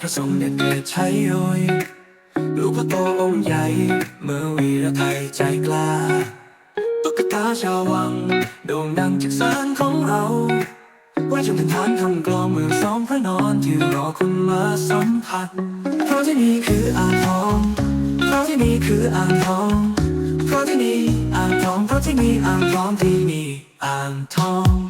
พระทรงเด็ดเดชใช้โยยลูกพระโตองค์ใหญ่ เมื่อวีรไทยใจกล้าตุ๊กตาชาววัง โด่งดังจากสารของเราไว้จนเป็นฐานคำกลองเมืองสองพระนอนที่รอคุณมาสัมผัส เพราะที่นี่คืออ่างทอง เพราะที่นี่คืออ่างทอง เพราะที่นี่อ่างทอง เพราะที่นี่อ่างทองที่นี่อ่างทอง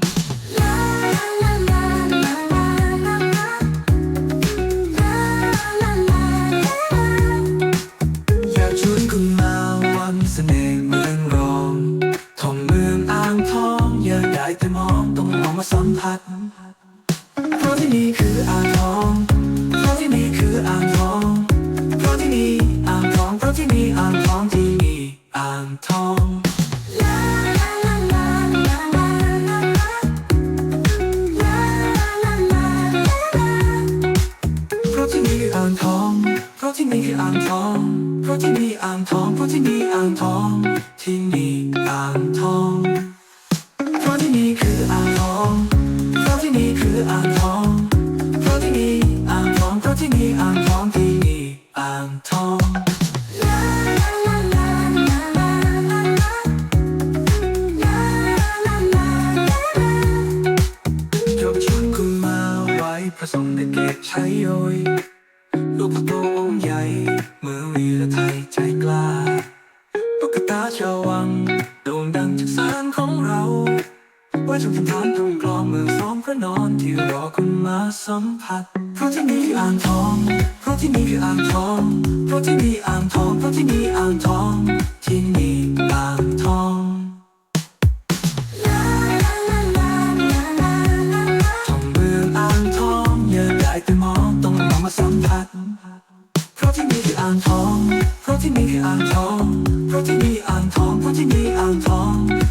ได้แต่มองต้องลองมาสัมผัสเพราะที่นี่คืออ่างทองเพราะที่นี่คืออ่างทองเพราะที่นี่อ่างทองเพราะที่นี่อ่างทองที่นี่อ่างทองเพราะที่นี่อ่างทองเพราะที่นี่คืออ่างทอง เพราะที่นี่อ่างทอง เพราะที่นี่อ่างทอง ที่นี่อ่างทองาะที่นี่อ่างทองที่นี่อ่างทองยกชุดคุณมาไว้พระทรงเด็จเกตใช้โยยลูกพระโตองค์ใหญ่เมื่อวีรไทยใจกล้าตุ๊กตาชาววังโด่งดังจากสารของเรา ไว้จนเป็นฐานตรงกลองเมือง องพระนอนที่รอคุณมาสัมผัส เพราะที่นี่คืออ่างทอง เพราะที่นี่คืออ่างทอง เพราะที่นี่อ่างทอง เพราะที่นี่อ่างทอง ที่นี่อ่างทองทองเมืองอ่างทองอย่าได้แต่มองต้องลองมาสัมผัส เพราะที่นี่คืออ่างทอง เพราะที่นี่คืออ่างทอง เพราะที่นี่อ่างทอง เพราะที่นี่อ่างทอง